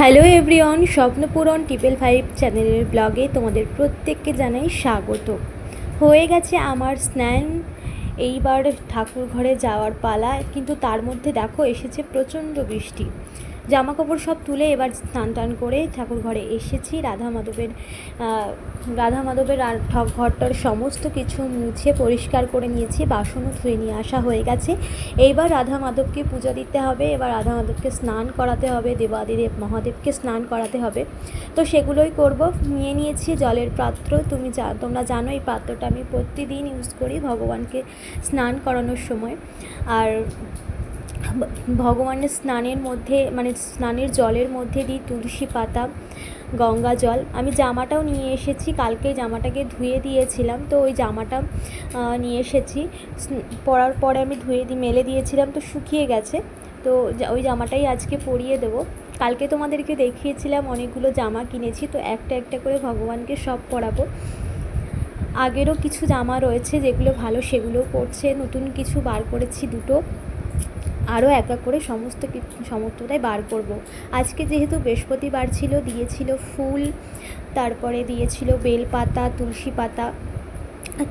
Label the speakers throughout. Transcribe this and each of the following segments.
Speaker 1: Hello everyone Swapnapuran triple five চ্যানেলের ব্লগে তোমাদের প্রত্যেককে জানাই স্বাগত। হয়ে গেছে আমার স্নান, এইবার ঠাকুর ঘরে যাওয়ার পালা, কিন্তু তার মধ্যে দেখো এসেছে প্রচণ্ড বৃষ্টি। জামা কাপড় সব তুলে এবার স্নান টান করে ঠাকুর ঘরে এসেছি। রাধা মাধবের রাধা মাধবের ঘরটার সমস্ত কিছু মুছে পরিষ্কার করে নিয়েছি, বাসনও ধুয়ে নিয়ে আসা হয়ে গেছে। এইবার রাধা মাধবকে পুজো দিতে হবে, এবার রাধা মাধবকে স্নান করাতে হবে, দেবাদিদেব মহাদেবকে স্নান করাতে হবে। তো সেগুলোই করব। নিয়ে নিয়েছি জলের পাত্র। তুমি যা, তোমরা জানো এই পাত্রটা আমি প্রতিদিন ইউজ করি ভগবানকে স্নান করানোর সময়। আর ভগবানের স্নানের মধ্যে মানে স্নানের জলের মধ্যে দিই তুলসী পাতা, গঙ্গা জল। আমি জামাটাও নিয়ে এসেছি কালকে জামাটাকে ধুয়ে দিয়েছিলাম, তো ওই জামাটা নিয়ে এসেছি। পরার পরে আমি ধুয়ে দিয়ে মেলে দিয়েছিলাম, তো শুকিয়ে গেছে। তো ওই জামাটাই আজকে পরিয়ে দেবো। কালকে তোমাদেরকে দেখিয়েছিলাম, অনেকগুলো জামা কিনেছি, তো একটা একটা করে ভগবানকে সব পরাবো। আগেরও কিছু জামা রয়েছে, যেগুলো ভালো সেগুলোও পরছে, নতুন কিছু বার করেছি দুটো। আরও এক এক করে সমস্ত সমস্তটাই বার করব। আজকে যেহেতু বৃহস্পতিবার ছিল, দিয়েছিল ফুল, তারপরে দিয়েছিল বেলপাতা, তুলসী পাতা,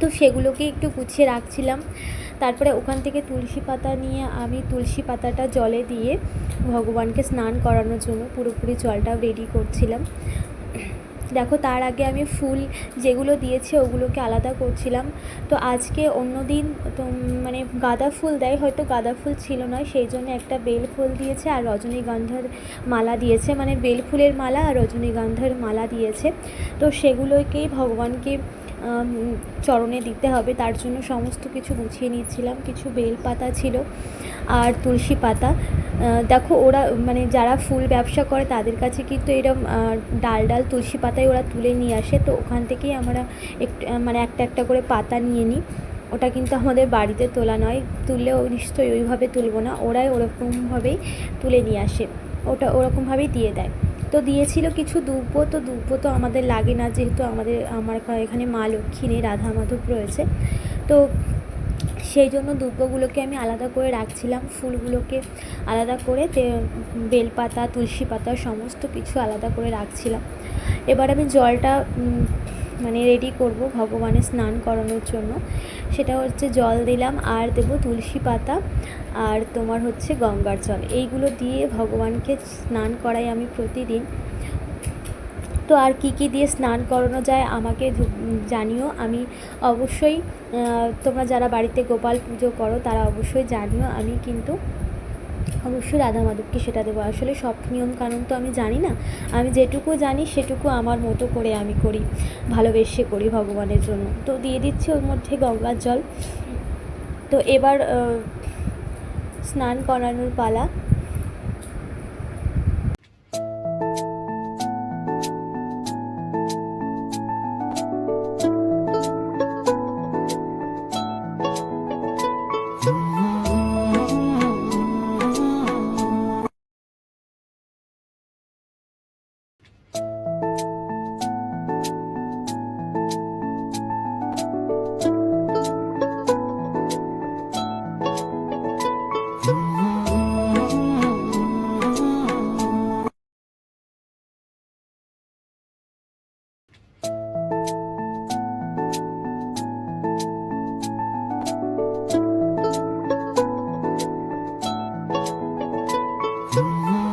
Speaker 1: তো সেগুলোকে একটু গুছিয়ে রাখছিলাম তারপরে ওখান থেকে তুলসী পাতা নিয়ে আমি তুলসী পাতাটা জলে দিয়ে ভগবানকে স্নান করানোর জন্য পুরোপুরি জলটাও রেডি করছিলাম দেখো, তার আগে আমি ফুল যেগুলো দিয়েছে ওগুলোকে আলাদা করছিলাম। তো আজকে অন্য দিন তো মানে গাঁদা ফুল দেয়, হয়তো গাঁদা ফুল ছিল না, সেই জন্য একটা বেল ফুল দিয়েছে আর রজনীগন্ধার মালা দিয়েছে। মানে বেল ফুলের মালা আর রজনীগন্ধার মালা দিয়েছে। তো সেগুলোকেই ভগবানকে চরণে দিতে হবে। তার জন্য সমস্ত কিছু গুছিয়ে নিচ্ছিলাম। কিছু বেল পাতা ছিল আর তুলসী পাতা। দেখো ওরা মানে যারা ফুল ব্যবসা করে তাদের কাছে কিন্তু আহ, ডাল ডাল তুলসী পাতায় ওরা তুলে নিয়ে আসে। তো ওখান থেকেই আমরা একটু মানে একটা একটা করে পাতা নিয়ে নিই। ওটা কিন্তু আমাদের বাড়িতে তোলা নয় তুললেও নিশ্চয়ই ওইভাবে তুলবো না। ওরাই ওরকমভাবেই তুলে নিয়ে আসে। ওটা ওরকমভাবেই দিয়ে দেয়। তো দিয়েছিল কিছু দুব্বো। তো দুব্বো তো আমাদের লাগে না যেহেতু আমাদের আমার এখানে মা লক্ষ্মী নেই রাধা মাধব রয়েছে। তো সেই জন্য দুব্বোগুলোকে আমি আলাদা করে রাখছিলাম। ফুলগুলোকে আলাদা করে বেলপাতা, তুলসী পাতা সমস্ত কিছু আলাদা করে রাখছিলাম। এবার আমি জলটা মানে রেডি করব ভগবানের স্নান করানোর জন্য। সেটা হচ্ছে জল দিলাম, আর দেবো তুলসী পাতা, আর তোমার হচ্ছে গঙ্গার জল। এইগুলো দিয়ে ভগবানকে স্নান করাই আমি প্রতিদিন। তো আর কি কি দিয়ে স্নান করানো যায় আমাকে জানিও। আমি অবশ্যই তোমরা যারা বাড়িতে গোপাল পুজো করো তারা অবশ্যই জানিও। আমি কিন্তু অবশ্যই রাধা মাধবকে সেটা দেবো। আসলে সব নিয়ম কানুন তো আমি জানি না। আমি যেটুকু জানি সেটুকু আমার মতো করে আমি করি, ভালোবেসে করি ভগবানের জন্য। তো দিয়ে দিচ্ছি ওর মধ্যে গঙ্গার জল। তো এবার স্নান করানোর পালা। Choo. to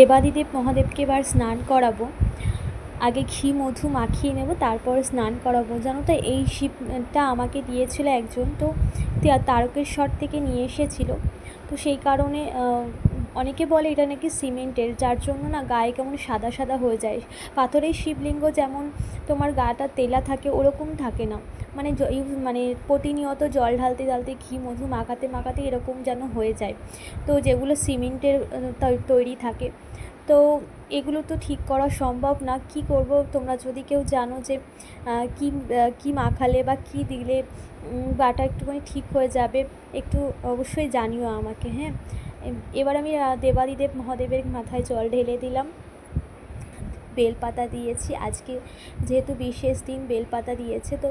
Speaker 1: দেবাদিদেব মহাদেবকে এবার স্নান করাবো। আগে ঘি, মধু মাখিয়ে নেব, তারপর স্নান করাবো। জানো তো, এই শিবটা আমাকে দিয়েছিল একজন, তো তারকেশ্বর থেকে নিয়ে এসেছিল। তো সেই কারণে অনেকে বলে এটা নাকি সিমেন্টের, যার জন্য না গায়ে কেমন সাদা সাদা হয়ে যায়। পাথরের শিবলিঙ্গ যেমন তোমার গাটা তেলা থাকে, ওরকম থাকে না। মানে মানে প্রতিনিয়ত জল ঢালতে ঢালতে, ঘি, মধু মাখাতে মাখাতে এরকম যেন হয়ে যায়। তো যেগুলো সিমেন্টের তৈরি থাকে তো এগুলো তো ঠিক করা সম্ভব না। কি করব? তোমরা যদি কেউ জানো যে কি কি মাখালে বা কি দিলে বাটা একটুখানি ঠিক হয়ে যাবে, একটু অবশ্যই জানিও আমাকে হ্যাঁ? এবার আমি দেবাদিদেব মহাদেবের মাথায় জল ঢেলে দিলাম। বেলপাতা দিয়েছি। আজকে যেহেতু বিশেষ দিন বেলপাতা দিয়েছে, তো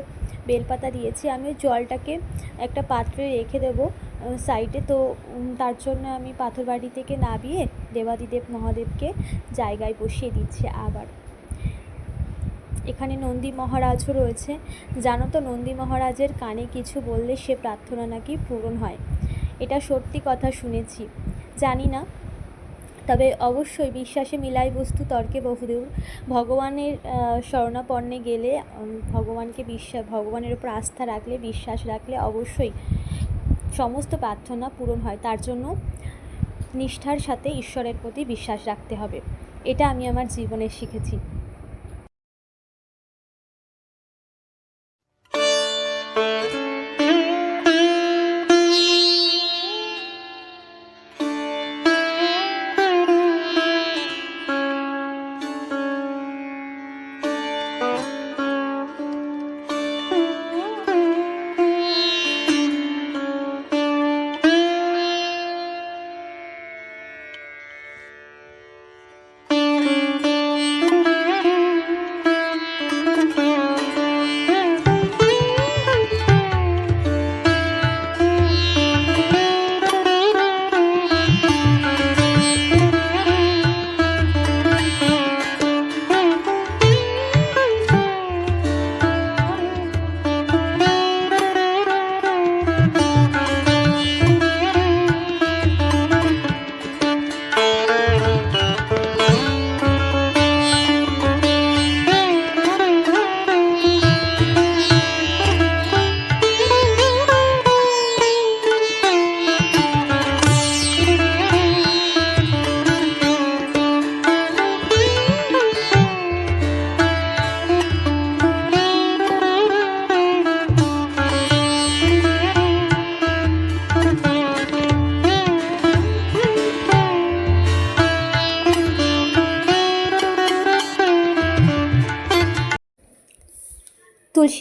Speaker 1: বেলপাতা দিয়েছি। আমি জলটাকে একটা পাত্রে রেখে দেবো সাইডে। তো তার জন্য আমি পাথর বাড়ি থেকে নামিয়ে দেবাদিদেব মহাদেবকে জায়গায় বসিয়ে দিচ্ছে আবার। এখানে নন্দী মহারাজও রয়েছে। জানো তো, নন্দী মহারাজের কানে কিছু বললে সে প্রার্থনা নাকি পূরণ হয়। এটা সত্যি কথা শুনেছি। জানি না। তবে অবশ্যই বিশ্বাসে মিলাই বস্তু তর্কে বহুদূর। ভগবানের শরণাপন্নে গেলে ভগবানকে বিশ্বাস, ভগবানের উপর আস্থা রাখলে, বিশ্বাস রাখলে অবশ্যই সমস্ত প্রার্থনা পূরণ হয়। তার জন্য নিষ্ঠার সাথে ঈশ্বরের প্রতি বিশ্বাস রাখতে হবে। এটা আমি আমার জীবনে শিখেছি।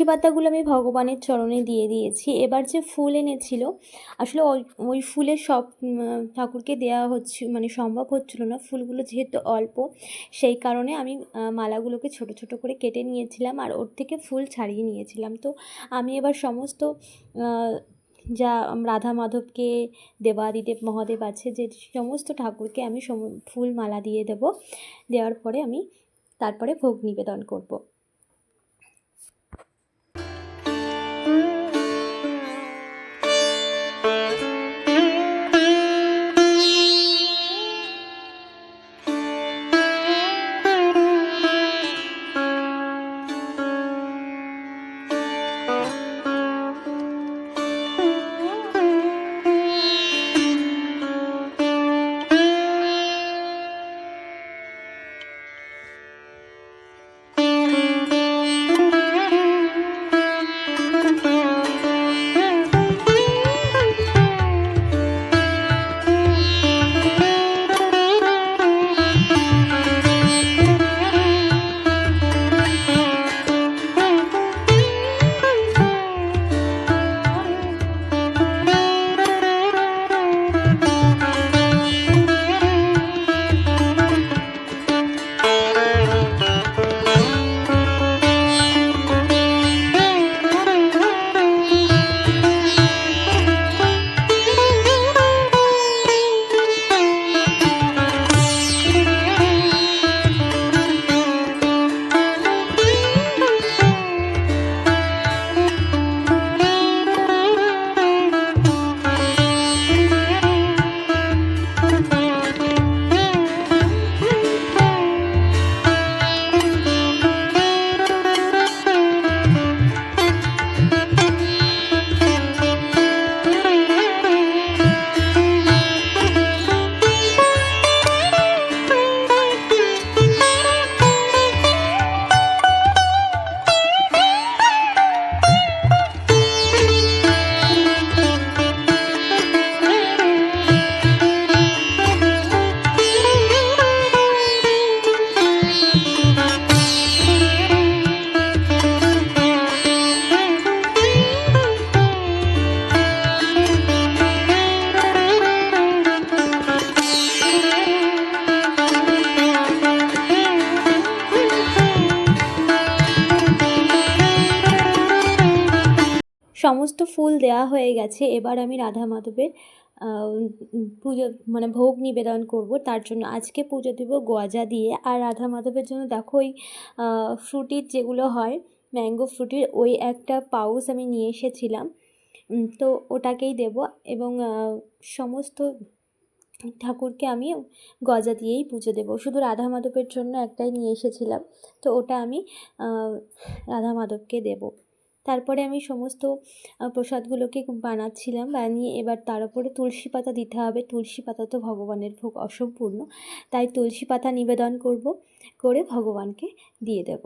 Speaker 1: পাতাগুলো আমি ভগবানের চরণে দিয়ে দিয়েছি। এবার যে ফুল এনেছিল, আসলে ওই ওই ফুলের সব ঠাকুরকে দেওয়া হচ্ছে মানে সম্ভব হচ্ছিল না। ফুলগুলো যেহেতু অল্প, সেই কারণে আমি মালাগুলোকে ছোট ছোট করে কেটে নিয়েছিলাম আর ওর থেকে ফুল ছাড়িয়ে নিয়েছিলাম। তো আমি এবার সমস্ত যা রাধা মাধবকে, দেবাদিদেব মহাদেব আছে, যে সমস্ত ঠাকুরকে আমি ফুল মালা দিয়ে দেব। দেওয়ার পরে আমি তারপরে ভোগ নিবেদন করব। দেওয়া হয়ে গেছে, এবার আমি রাধা মাধবের পুজো মানে ভোগ নিবেদন করব। তার জন্য আজকে পুজো দেবো গজা দিয়ে। আর রাধা মাধবের জন্য দেখো ওই ফ্রুটির যেগুলো হয়, ম্যাঙ্গো ফ্রুটির, ওই একটা পাউচ আমি নিয়ে এসেছিলাম। তো ওটাকেই দেব এবং সমস্ত ঠাকুরকে আমি গজা দিয়েই পুজো দেবো। শুধু রাধা মাধবের জন্য একটাই নিয়ে এসেছিলাম। তো ওটা আমি রাধা মাধবকে দেবো। তারপরে আমি সমস্ত প্রসাদগুলোকে বানাচ্ছিলাম, বানিয়ে এবার তার উপরে তুলসী পাতা দিতে হবে। তুলসী পাতা তো ভগবানের ভোগ অসম্পূর্ণ। তাই তুলসী পাতা নিবেদন করব, করে ভগবানকে দিয়ে দেব।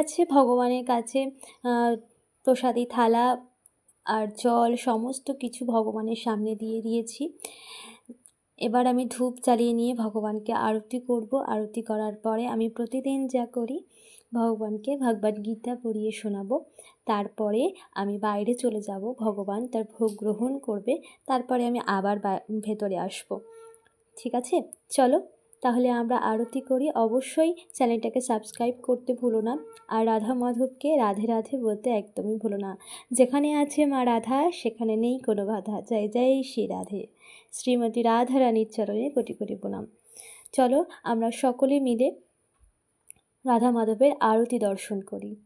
Speaker 1: গেছে ভগবানের কাছে প্রসাদী থালা আর জল, সমস্ত কিছু ভগবানের সামনে দিয়ে দিয়েছি। এবার আমি ধূপ চালিয়ে নিয়ে ভগবানকে আরতি করব। আরতি করার পরে আমি প্রতিদিন যা করি, ভগবানকে ভগবদ গীতা পড়িয়ে শোনাবো। তারপরে আমি বাইরে চলে যাব, ভগবান তার ভোগ গ্রহণ করবে। তারপরে আমি আবার ভেতরে আসব। ঠিক আছে? চলো। তাহলে আমরা আরতি করি। অবশ্যই চ্যানেলটাকে সাবস্ক্রাইব করতে ভুলো না। আর রাধা মাধবকে রাধে রাধে বলতে একদমই ভুলো না। যেখানে আছে মা রাধা, সেখানে নেই কোনো বাধা। জয় জয় শ্রী রাধে। শ্রীমতী রাধা রানীর চরণে কোটি কোটি প্রণাম। চলো আমরা সকলে মিলে রাধা মাধবের আরতি দর্শন করি।